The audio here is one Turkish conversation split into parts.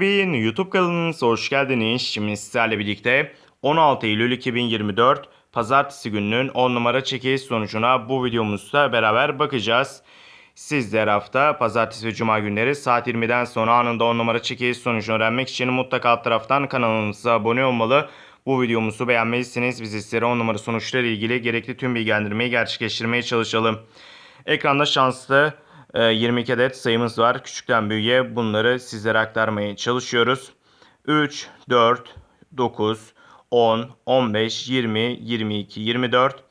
Bin YouTube kanalınıza hoş geldiniz. Şimdi sizlerle birlikte 16 Eylül 2024 Pazartesi gününün 10 numara çekiliş sonucuna bu videomuzda beraber bakacağız. Siz de her hafta Pazartesi ve Cuma günleri saat 20'den sonra anında 10 numara çekiliş sonucunu öğrenmek için mutlaka alt taraftan kanalımıza abone olmalı. Bu videomuzu beğenmelisiniz. Biz sizlere 10 numara sonuçları ilgili gerekli tüm bilgilendirmeyi gerçekleştirmeye çalışalım. Ekranda şanslı 22 adet sayımız var. Küçükten büyüğe bunları sizlere aktarmaya çalışıyoruz. 3, 4, 9, 10, 15, 20, 22, 24,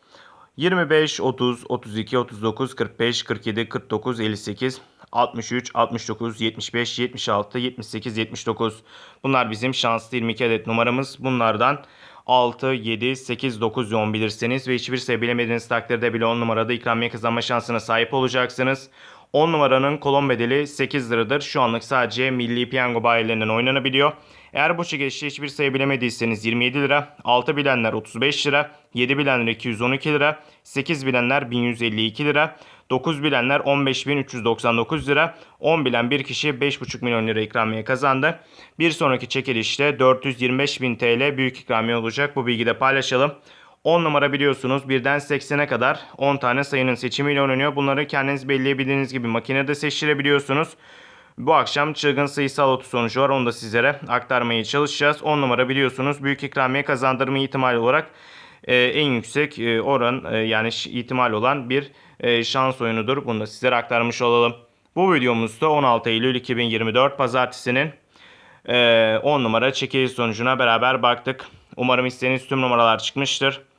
25, 30, 32, 39, 45, 47, 49, 58, 63, 69, 75, 76, 78, 79. Bunlar bizim şanslı 22 adet numaramız. Bunlardan 6, 7, 8, 9 yoğun bilirseniz ve hiçbir sayı bilemediğiniz takdirde bile 10 numarada ikramiye kazanma şansına sahip olacaksınız. 10 numaranın kolon bedeli 8 liradır. Şu anlık sadece milli piyango bayilerinden oynanabiliyor. Eğer bu çekilişte hiçbir sayı bilemediyseniz 27 lira, 6 bilenler 35 lira, 7 bilenler 212 lira, 8 bilenler 1152 lira, 9 bilenler 15.399 lira, 10 bilen bir kişi 5,5 milyon lira ikramiye kazandı. Bir sonraki çekilişte 425.000 TL büyük ikramiye olacak. Bu bilgi de paylaşalım. 10 numara biliyorsunuz birden 80'e kadar 10 tane sayının seçimiyle oynanıyor. Bunları kendiniz belirleyebildiğiniz gibi makinede seçtirebiliyorsunuz. Bu akşam çılgın sayısal otu sonucu var. Onu da sizlere aktarmaya çalışacağız. 10 numara biliyorsunuz büyük ikramiye kazandırma ihtimali olarak e, en yüksek e, oran e, yani ihtimal olan bir e, şans oyunudur. Bunu da sizlere aktarmış olalım. Bu videomuzda 16 Eylül 2024 Pazartesi'nin e, 10 numara çekiliş sonucuna beraber baktık. Umarım istediğiniz tüm numaralar çıkmıştır.